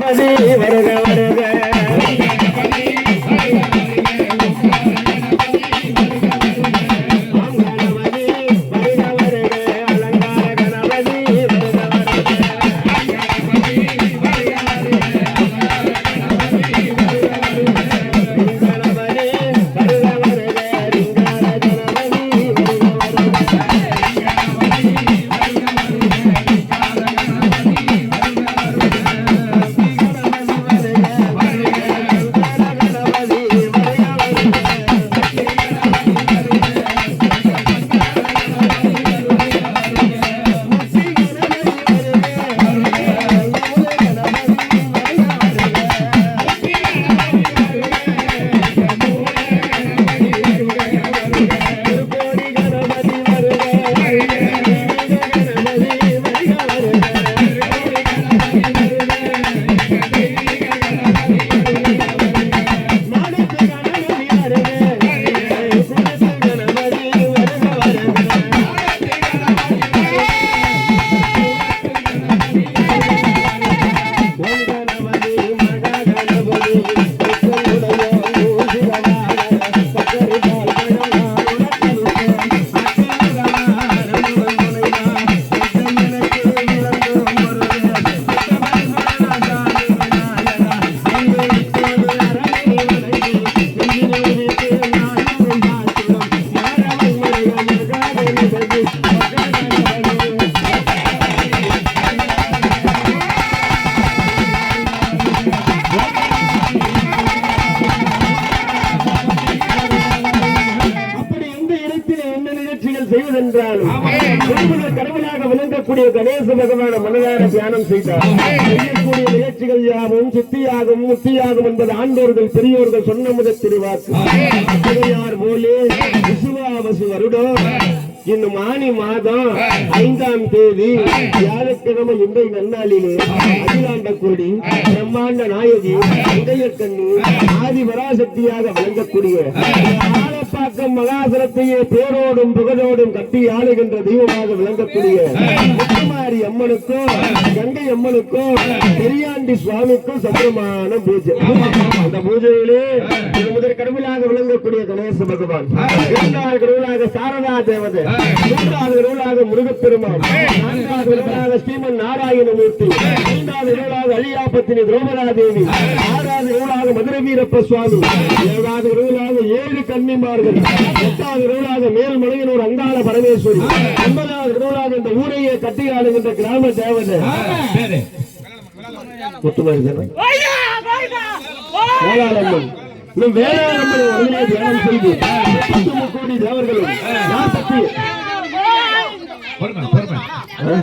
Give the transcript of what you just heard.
கணபதி நிகழ்ச்சிகள் கடவுளாக விளங்கக்கூடிய கணேச பகவான மனதார தியானம் செய்தார். செய்யக்கூடிய நிகழ்ச்சிகள் யாவும் சித்தியாகும் முத்தியாகும் என்பது ஆண்டோர்கள் பெரியோர்கள் சொன்ன முதல் திருவாக்கு. போலே விசுவாவசு வருடம் இன்னும் ஆணி மாதம் ஐந்தாம் தேதி வியாழக்கிழமை இன்றைய நன்னாளிலே அகிலாண்ட கோடி பிரம்மாண்ட நாயகி உதயக்கண்ணி ஆதி பராசக்தியாக வழங்கக்கூடிய ஆலப்பாக்கம் மகாசரத்தையே பேரோடும் புகழோடும் கட்டி ஆளுகின்ற தெய்வமாக விளங்கக்கூடிய முத்துமாரி அம்மனுக்கும் கங்கை அம்மனுக்கும் பெரியாண்டி சுவாமிக்கும் சம்பரமான பூஜை. அந்த பூஜையிலே முதல் கடவுளாக விளங்கக்கூடிய கணேச பகவான் இரண்டாவது கடவுளாக சாரதா தேவதை மூன்றாவது கடவுளாக முருகப்பெருமான் நான்காவது கடவுளாக ஸ்ரீமன் நாராயணமூர்த்தி ஐந்தாவது கடவுளாக அழியாபத்தினி திரௌபதா தேவி ஆறாவது கடவுளாக மதுரை வீரப்ப சுவாமி ஏழாவது கடவுளாக ஏழு கன்னிமார்கள் எட்டாவது கடவுளாக மேல்மலையனூர் அங்காள பரமேஸ்வரி ஒன்பதாவது கடவுளாக இந்த ஊரையே கட்டி ஆளுகின்ற கிராம தேவதை. முத்துமாரி தானே வேளாளம்மன் இன்னும் வேளாளம்மனை தியானம் செய்து பத்து முக்கோடி தேவர்களும் யார் சக்தி பொறுமை பொறுமை ஆ?